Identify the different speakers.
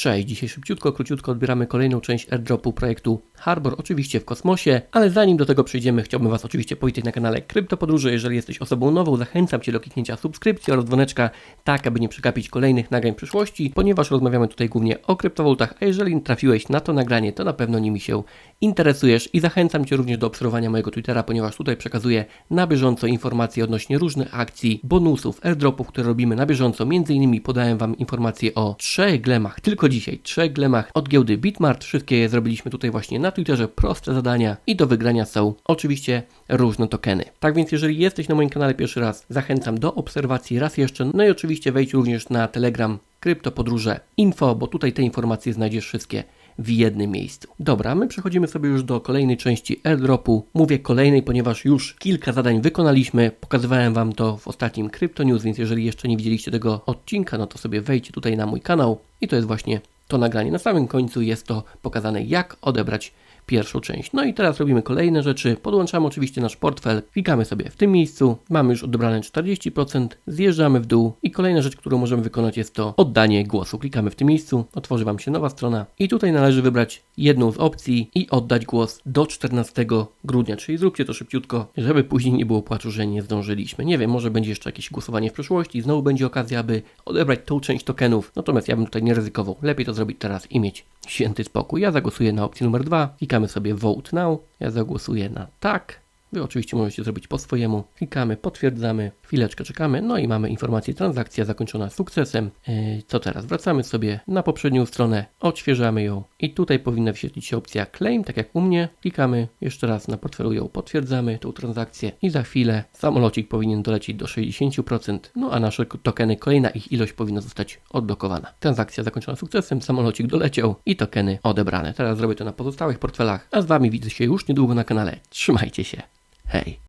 Speaker 1: Cześć, dzisiaj szybciutko, króciutko odbieramy kolejną część airdropu projektu Harbor, oczywiście w kosmosie, ale zanim do tego przejdziemy, chciałbym Was oczywiście powitać na kanale Kryptopodróże. Jeżeli jesteś osobą nową, zachęcam Cię do kliknięcia subskrypcji oraz dzwoneczka, tak aby nie przegapić kolejnych nagrań w przyszłości, ponieważ rozmawiamy tutaj głównie o kryptowalutach, a jeżeli trafiłeś na to nagranie, to na pewno nimi się interesujesz i zachęcam Cię również do obserwowania mojego Twittera, ponieważ tutaj przekazuję na bieżąco informacje odnośnie różnych akcji, bonusów, airdropów, które robimy na bieżąco. Między innymi podałem Wam informacje o trzech glemach, tylko dzisiaj trzech glemach od giełdy Bitmart. Wszystkie je zrobiliśmy tutaj właśnie na Twitterze, proste zadania i do wygrania są oczywiście różne tokeny. Tak więc jeżeli jesteś na moim kanale pierwszy raz, zachęcam do obserwacji raz jeszcze. No i oczywiście wejdź również na Telegram Kryptopodróże Info, bo tutaj te informacje znajdziesz wszystkie w jednym miejscu. Dobra, my przechodzimy sobie już do kolejnej części airdropu. Mówię kolejnej, ponieważ już kilka zadań wykonaliśmy. Pokazywałem Wam to w ostatnim Crypto News, więc jeżeli jeszcze nie widzieliście tego odcinka, no to sobie wejdźcie tutaj na mój kanał i to jest właśnie to nagranie. Na samym końcu jest to pokazane, jak odebrać pierwszą część. No i teraz robimy kolejne rzeczy. Podłączamy oczywiście nasz portfel, klikamy sobie w tym miejscu, mamy już odebrane 40%, zjeżdżamy w dół i kolejna rzecz, którą możemy wykonać jest to oddanie głosu. Klikamy w tym miejscu, otworzy Wam się nowa strona i tutaj należy wybrać jedną z opcji i oddać głos do 14 grudnia, czyli zróbcie to szybciutko, żeby później nie było płaczu, że nie zdążyliśmy. Nie wiem, może będzie jeszcze jakieś głosowanie w przyszłości, znowu będzie okazja, aby odebrać tą część tokenów, natomiast ja bym tutaj nie ryzykował. Lepiej to zrobić teraz i mieć święty spokój. Ja zagłosuję na opcję numer 2, klikamy sobie Vote Now, ja zagłosuję na tak. Wy oczywiście możecie zrobić po swojemu. Klikamy, potwierdzamy, chwileczkę czekamy, no i mamy informację, transakcja zakończona sukcesem. Yy, co teraz? Wracamy sobie na poprzednią stronę, odświeżamy ją i tutaj powinna wyświetlić się opcja Claim, tak jak u mnie. Klikamy jeszcze raz na portfelu ją potwierdzamy, tą transakcję i za chwilę samolocik powinien dolecieć do 60%, no a nasze tokeny, kolejna ich ilość powinna zostać odblokowana. Transakcja zakończona sukcesem, samolocik doleciał i tokeny odebrane. Teraz zrobię to na pozostałych portfelach, a z Wami widzę się już niedługo na kanale. Trzymajcie się. hey.